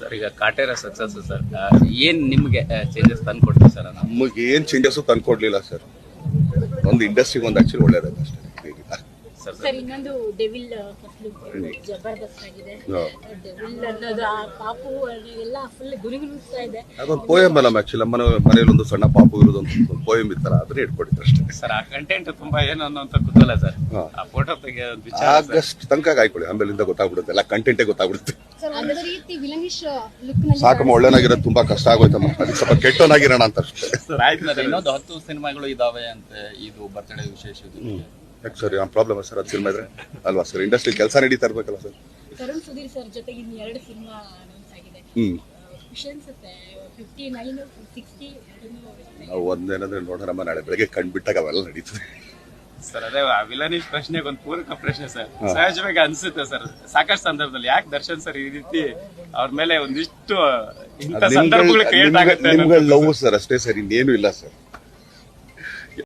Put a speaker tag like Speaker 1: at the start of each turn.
Speaker 1: Sir. ಈಗ Kaatera success sir. ಏನ್ ನಿಮ್ಗೆ ಚೇಂಜಸ್ ತಂದು ಕೊಡ್ತೀವಿ ಸರ್
Speaker 2: ನಮಗೆ ಏನು ಚೇಂಜಸ್ ತಂದ್ಕೊಡ್ಲಿಲ್ಲ ಸರ್. ಒಂದು ಇಂಡಸ್ಟ್ರಿಗೆ ಒಂದು ಆಕ್ಚುಲಿ ಒಳ್ಳೇದಾಗುತ್ತೆ ಅಷ್ಟೇ.
Speaker 1: ಸರ್
Speaker 3: ಸರ್ ಇನ್ನೊಂದು ಡೆವಿಲ್ ಫಸ್ಟ್ ಜಬರ್ದಸ್ತ್ ಆಗಿದೆ. ಡೆವಿಲ್ ಅನ್ನೋದು ಆ ಪಾಪು ಎಲ್ಲ ಫುಲ್ ಗುರುಗುರಿಸ್ತಾ ಇದೆ.
Speaker 2: ಅದೊಂದು ಪೋಯಮ್ ಅಲ್ಲ ಆಕ್ಚುಲಿ ಮನೆ ಮನೇಲಿ ಒಂದು ಸಣ್ಣ ಪಾಪು ಇರೋದು ಒಂದು ಪೋಯಮ್ ಇತ್ತರ ಅದನ್ನ ಇಟ್ಕೊಂಡಿದ್ರು ಅಷ್ಟೇ.
Speaker 1: ಸರ್ ಆ ಕಂಟೆಂಟ್ ತುಂಬಾ ಏನು ಅನ್ನೋಂತ ಕುತೂಹಲ ಸರ್. ಆ ಫೋಟೋ ಸರ್.
Speaker 2: ಆಗಸ್ಟ್ ತನಕ ಕಾಯ್ಕೊಳ್ಳಿ ಆಮೇಲಿಂದ ಗೊತ್ತಾಗ್ಬಿಡುತ್ತೆ ಎಲ್ಲ ಕಂಟೆಂಟೇ ಗೊತ್ತಾಗ್ಬಿಡುತ್ತೆ.
Speaker 4: ಅದೇ ರೀತಿ ವಿಲನಿಶ್ ಲುಕ್
Speaker 2: ಸಾಕಮ್ಮ ಒಳ್ಳೆನಾಗಿರೋದು ತುಂಬಾ ಕಷ್ಟ ಆಗೋಯ್ತಮ್ಮ. ಅದಕ್ಕೆ ಸ್ವಲ್ಪ ಕೆಟ್ಟವನಾಗಿರೋಣ ಅಂತ ಅಷ್ಟೇ.
Speaker 1: ಸರ್ ಆಯ್ತು ಸರ್ ಇನ್ನೊಂದು ಹತ್ತು ಸಿನಿಮಾಗಳು ಇದಾವೆ ಅಂತ ಇದು ಬರ್ತಡೇ ವಿಶೇಷ.
Speaker 2: ಯಾಕೆ ಸರ್ ಯಾವ ಪ್ರಾಬ್ಲಮ್ ಸರ್ ಅದು ಸಿನಿಮಾ ಇದ್ರೆ? ಅಲ್ವಾ ಸರ್ ಇಂಡಸ್ಟ್ರಿ ಕೆಲಸ ನಡೀತಾ ಇರ್ಬೇಕಲ್ಲ ಸರ್?
Speaker 3: ತರುಣ್ ಸುಧೀರ್ ಸರ್ ಜೊತೆಗೆ ಇನ್ನು ಎರಡು ಸಿನಿಮಾ ಅನೌನ್ಸ್ ಆಗಿದೆ.
Speaker 2: ಹ್ಮ್.
Speaker 3: ಖುಷಿ ಅನ್ಸುತ್ತೆ ಫಿಫ್ಟಿ ನೈನ್ ಸಿಕ್ಸ್ಟಿ
Speaker 2: ನಾವು ಒಂದೇನಂದ್ರೆ ನೋಡೋಣಮ್ಮ ನಾಳೆ ಬೆಳಗ್ಗೆ ಕಂಡ್ಬಿಟ್ಟಾಗ ಅವೆಲ್ಲ ನಡೀತದೆ.
Speaker 1: ಸರ್ ಅದೇ ಆ ವಿಲನಿಶ್ ಪ್ರಶ್ನೆಗೆ ಒಂದು ಪೂರಕ ಪ್ರಶ್ನೆ ಸರ್. ಸಹಜವಾಗಿ ಅನ್ಸುತ್ತೆ ಸರ್. ಸಾಕಷ್ಟು ಸಂದರ್ಭದಲ್ಲಿ ಯಾಕೆ ದರ್ಶನ್ ಸರ್ ಈ ರೀತಿ ಅವ್ರ ಮೇಲೆ ಒಂದಿಷ್ಟು ಇಂಥ ಸಂದರ್ಭಗಳು ಕ್ರಿಯೇಟ್ ಆಗುತ್ತೆ
Speaker 2: ನಿಮ್ಗೆ ಲವ್ ಸರ್ ಅಷ್ಟೇ ಸರ್ ಇನ್ನೇನು ಇಲ್ಲ ಸರ್.